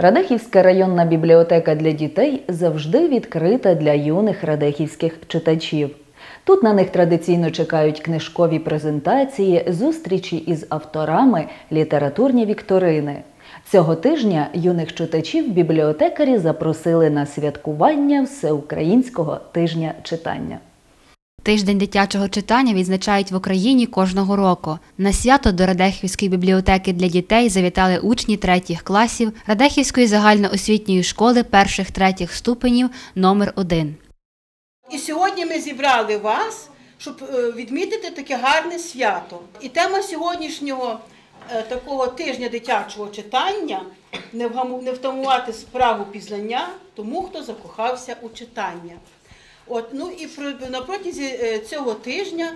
Радехівська районна бібліотека для дітей завжди відкрита для юних радехівських читачів. Тут на них традиційно чекають книжкові презентації, зустрічі із авторами, літературні вікторини. Цього тижня юних читачів бібліотекарі запросили на святкування Всеукраїнського тижня читання. Тиждень дитячого читання відзначають в Україні кожного року. На свято до Радехівської бібліотеки для дітей завітали учні третіх класів Радехівської загальноосвітньої школи перших третіх ступенів номер 1 І сьогодні ми зібрали вас, щоб е, відмітити таке гарне свято. І тема сьогоднішнього е, такого тижня дитячого читання не втамувати справу пізнання тому, хто закохався у читання. От, ну і про- на протязі е, цього тижня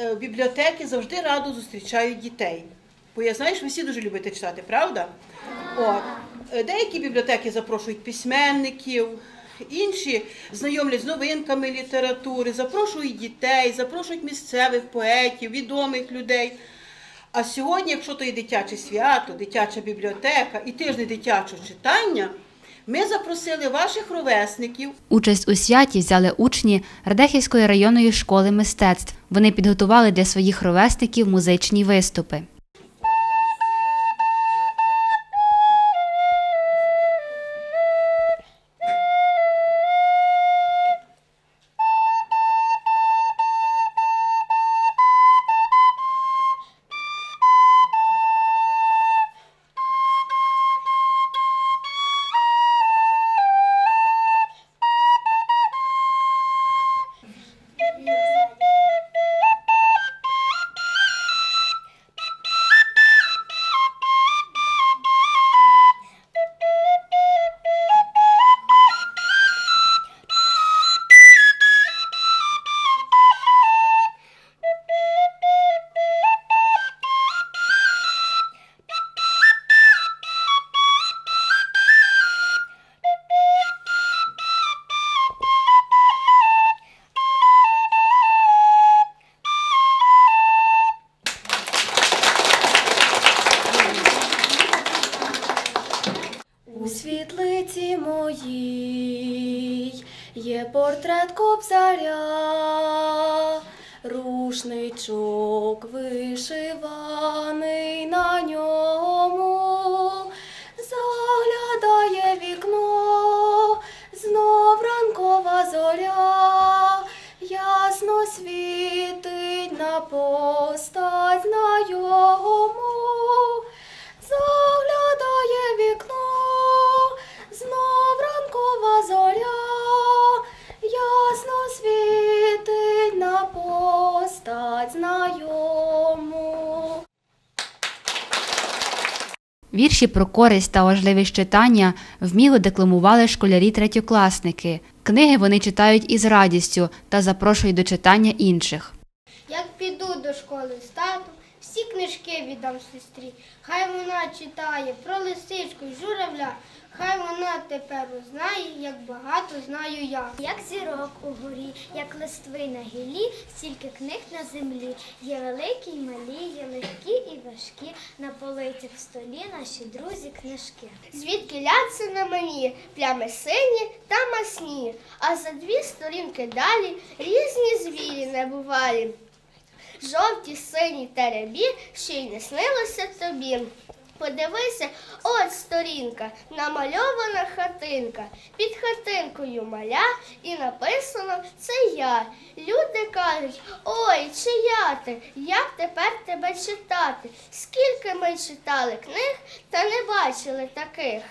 е, бібліотеки завжди радо зустрічають дітей. Бо я знаю, що ви всі дуже любите читати, правда? От. Е, Деякі бібліотеки запрошують письменників, інші знайомлять з новинками літератури, запрошують дітей, запрошують місцевих поетів, відомих людей. А сьогодні, якщо то є дитяче свято, дитяча бібліотека і тиждень дитячого читання, ми запросили ваших ровесників Участь у святі взяли учні Радехівської районної школи мистецтв. Вони підготували для своїх ровесників музичні виступи. Моїй. Є портрет кобзаря, рушничок вишиваний Вірші про користь та важливість читання вміло декламували школярі-третьокласники. Книги вони читають із радістю та запрошують до читання інших. Як піду до школи з татом, всі книжки віддам сестрі. Хай вона читає про лисичку й журавля. Хай вона тепер узнає, як багато знаю я. Як зірок у горі, як листви на гілі, стільки книг на землі. Є великі й малі, є легкі і важкі. На полиці в столі наші друзі книжки. Звідки ляться на мені плями сині та масні, а за дві сторінки далі різні звірі небувалі. Жовті, сині та рябі, ще й не снилося тобі. Подивися, от сторінка, намальована хатинка. Під хатинкою маля і написано це я. Люди кажуть, ой, чия ти, як тепер тебе читати? Скільки ми читали книг та не бачили таких.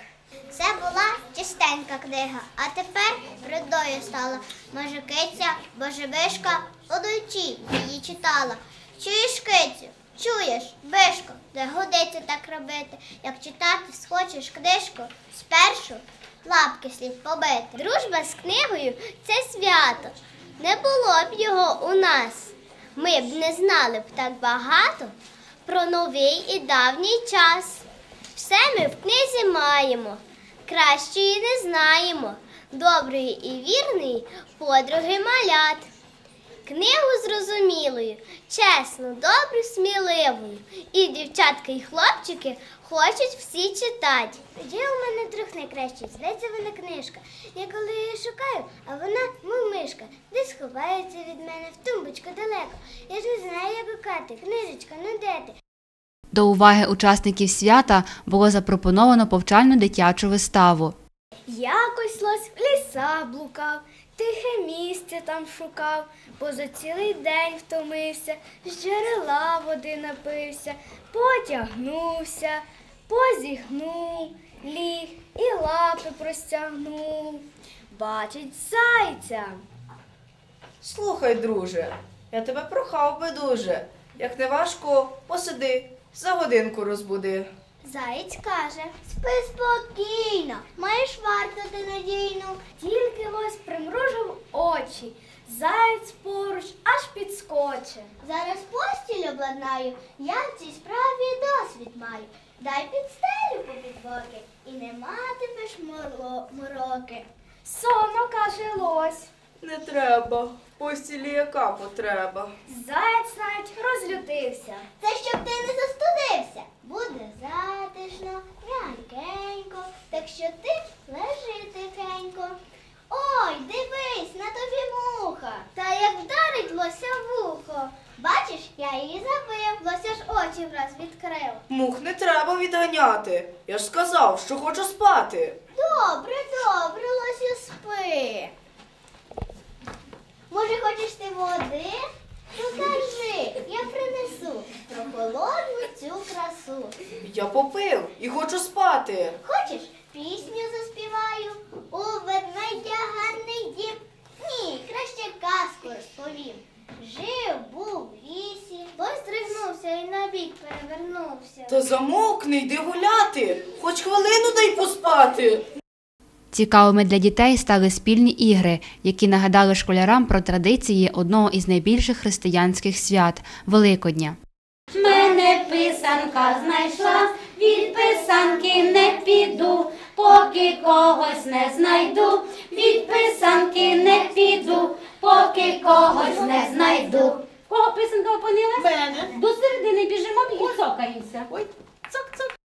Це була чистенька книга, а тепер брудою стала. Може, киця, божевишка, одойчі її читала. Чуєш, кицю? Чуєш, бишко, де годиться так робити. Як читати схочеш книжку, спершу лапки слід побити. Дружба з книгою це свято. Не було б його у нас. Ми б не знали б так багато про новий і давній час. Все ми в книзі маємо, кращої не знаємо, доброї і вірної подруги малят. Книгу зрозумілою, чесну, добру, сміливою. І дівчатка, і хлопчики хочуть всі читати. Є у мене друг найкращий, зветься вона книжка. Я коли її шукаю, а вона, мов мишка, десь ховається від мене в тумбочку далеко. Я ж не знаю, як гукати. Книжечка, ну де ти? До уваги учасників свята було запропоновано повчальну дитячу виставу. Якось лось в лісах блукав, тихе місце там шукав, бо за цілий день втомився, з джерела води напився, потягнувся, позіхнув, ліг і лапи простягнув. Бачить зайця. Слухай, друже, я тебе прохав би дуже. Як не важко, посиди, за годинку розбуди. Заєць каже, спи спокійно, маєш варту ти надійну. Тільки лось примружив очі, заєць поруч аж підскоче. Зараз постіль обладнаю, я в цій справі досвід маю. Дай підстелю попід боки і не матимеш моро- мороки. Соно каже лось. Не треба, постілі яка потреба. Заєць навіть розлютився. Це щоб ти не застудився. Буде затишно, м'якенько, так що ти лежи тихенько. Ой, дивись, на тобі муха. Та як вдарить лося в ухо. Бачиш, я її забив, лося ж очі враз відкрив. Мух не треба відганяти. Я ж сказав, що хочу спати. Добре, добре, лосю спи. Може, хочеш ти води? Ну кажи, я принесу прохолодну цю красу. Я попив і хочу спати. Хочеш, пісню заспіваю? У ведмедя гарний дім. Ні, краще казку розповім. Жив був в лісі, здригнувся і набік перевернувся. Та замовкни, йди гуляти, хоч хвилину дай поспати. Цікавими для дітей стали спільні ігри, які нагадали школярам про традиції одного із найбільших християнських свят Великодня. Мене писанка знайшла, від писанки не піду, поки когось не знайду, від писанки не піду, поки когось не знайду. Кого писанка опинилась? Мене. До середини біжимо і. Ой, цок-цок.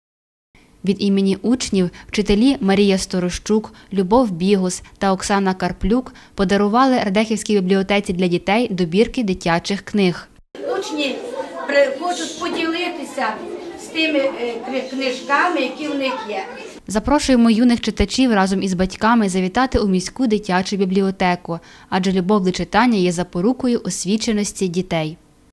Від імені учнів вчителі Марія Сторощук, Любов Бігус та Оксана Карплюк подарували Радехівській бібліотеці для дітей добірки дитячих книг. Учні хочуть поділитися з тими е, книжками, які в них є. Запрошуємо юних читачів разом із батьками завітати у міську дитячу бібліотеку, адже любов до читання є запорукою освіченості дітей.